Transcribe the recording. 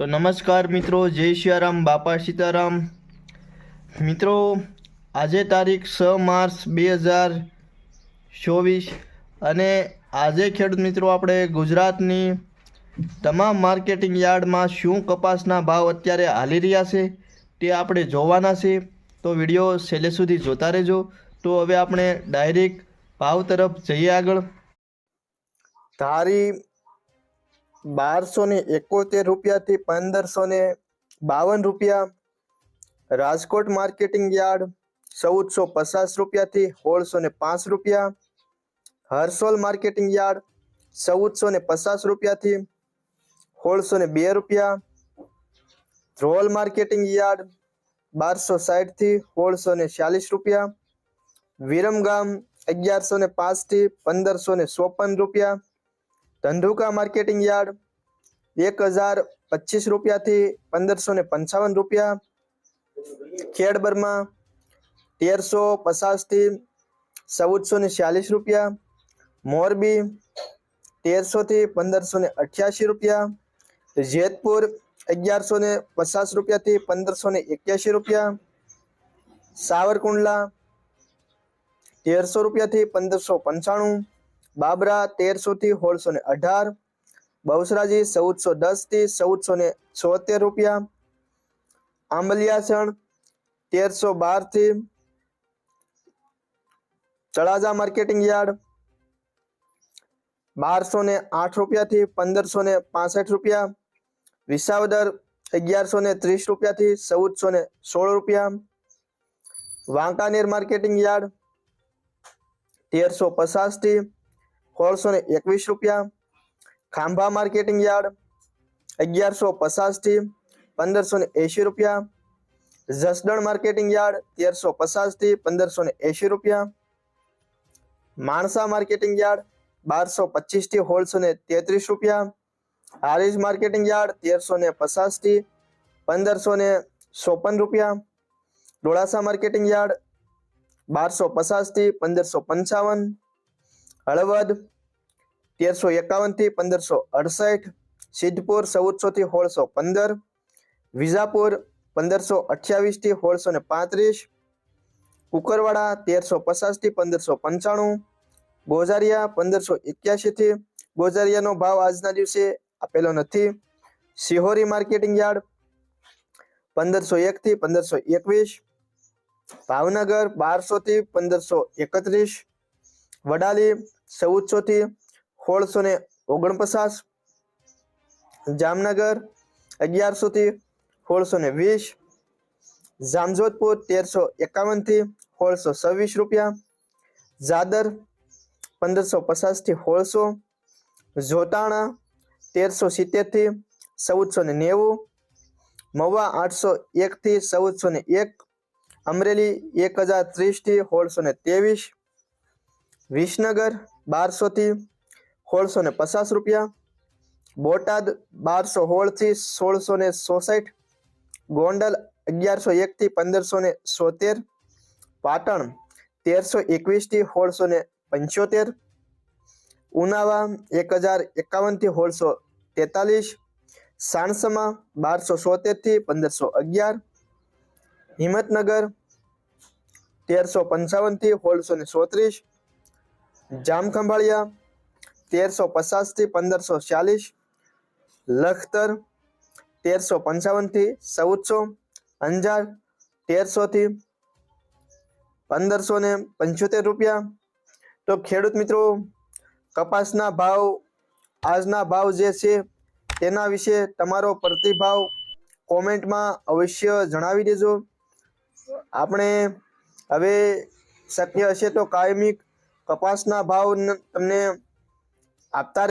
તો નમસ્કાર મિત્રો જય સિયારામ બાપા સીતારામ મિત્રો આજે તારીખ છ માર્ચ બે હજાર ચોવીસ અને આજે ખેડૂત મિત્રો આપણે ગુજરાતની તમામ માર્કેટિંગ યાર્ડમાં શું કપાસના ભાવ અત્યારે હાલી રહ્યા છે તે આપણે જોવાના છે તો વિડીયો છેલ્લે સુધી જોતા રહેજો તો હવે આપણે ડાયરેક્ટ ભાવ તરફ જઈએ આગળ ધારી बार सौ एकोतेर रुपया पंदर सौ बवन रुपया राजकोट मार्केटिंग यार्ड चौद सौ पचास रुपया होल सौ पांच रुपया हरसोल मार्केटिंग यार्ड चौद सौ पचास रुपया होल सौ बे रुपया ध्रोल मार्केटिंग यार्ड बार सौ साठ थी होल सौ चालीस रुपया विरमगाम ने पांच थी पंदर सौ चौपन रुपया धंधुका मार्केटिंग यार्ड एक हजार पच्चीस रुपया थी पंदर सौ ने पंचावन रुपया खेड़ बर्मा तेर सौ पचास थी चौदह सौ ने छियालीस रुपया मोरबी तेर सौ थी पंदर सौ ने अठासी रुपया जेतपुर अग्यार सौ ने पचास रुपया थी पंदर सौ ने इक्यासी रुपया सावरकुंडला तेर सौ रुपया थी पंदर सौ पंचाणु बाबरा 1300 થી 1618 બૌસરાજી 1410 થી 1476 રૂપિયા આમલિયાસણ 1312 થી ચળાજા માર્કેટિંગ યાર્ડ 1208 રૂપિયા થી 1565 રૂપિયા વિસાવદર 1130 રૂપિયા થી 1416 રૂપિયા વાંકાનેર માર્કેટિંગ યાર્ડ 1350 થી સોળસો ને એકવીસ રૂપિયા ખાંભા માર્કેટિંગ યાર્ડ અગિયારસો પચાસથી પંદરસો ને એંશી રૂપિયા જસદણ માર્કેટિંગ યાર્ડ તેરસો પચાસથી પંદરસો ને એંશી રૂપિયા માણસા માર્કેટિંગ યાર્ડ બારસો પચીસથી સોળસો ને તેત્રીસ રૂપિયા હારીજ માર્કેટિંગ યાર્ડ તેરસો ને પચાસથી પંદરસો ને ચોપન રૂપિયા ડોળાસા માર્કેટિંગ યાર્ડ બારસો પચાસથી પંદરસો પંચાવન હળવદ તેરસો એકાવનથી પંદરસો અડસઠ સિદ્ધપુર ચૌદસોથી સોળસો પંદર વિજાપુર પંદરસો અઠ્યાવીસથી સોળસો ને પાંત્રીસ કુકરવાડા તેરસો પચાસથી પંદરસો પંચાણું ગોઝારિયા પંદરસો એક્યાસીથી ગોઝારિયાનો ભાવ આજના દિવસે આપેલો નથી સિહોરી માર્કેટિંગ યાર્ડ પંદરસો એકથી પંદરસો એકવીસ ભાવનગર બારસોથી પંદરસો એકત્રીસ वडाली चौद चौथी होलसो ने ओगन पचास जामनगर अगियार सौ थी होलसो ने वीस जामजोधपुर तेर सौ एकावन थी होलसो सवीस रुपया जादर पंदर सौ पचास थी होलसो जोताणा तेर सौ सीतेर थी चौद सौ ने नेव मवा आठ सौ एक थी चौद सौ ने एक अमरेली एक हजार त्रीस थी होलसो ने तेवीस विष्णगर 1200 થી 1650 બોટાદ 1216 થી 1664 ગોંડલ 1101 થી 1571 પાટણ 1321 થી 1675 ઉનાવા 1051 થી 1643 સાણસામા 1273 થી 1511 હિમતનગર 1355 થી 1633 જામખંભાળિયા તેરસો પચાસથી પંદરસો ચાલીસ લખતર તેરસો પંચાવનથી ચૌદસો અંજાર તેરસોથી પંદરસો ને પંચોતેર રૂપિયા તો ખેડૂત મિત્રો કપાસના ભાવ આજના ભાવ જે છે તેના વિશે તમારો પ્રતિભાવ કોમેન્ટમાં અવશ્ય જણાવી દેજો આપણે હવે શક્ય હશે તો કાયમિક કપાસના ભાવ તમને આપતા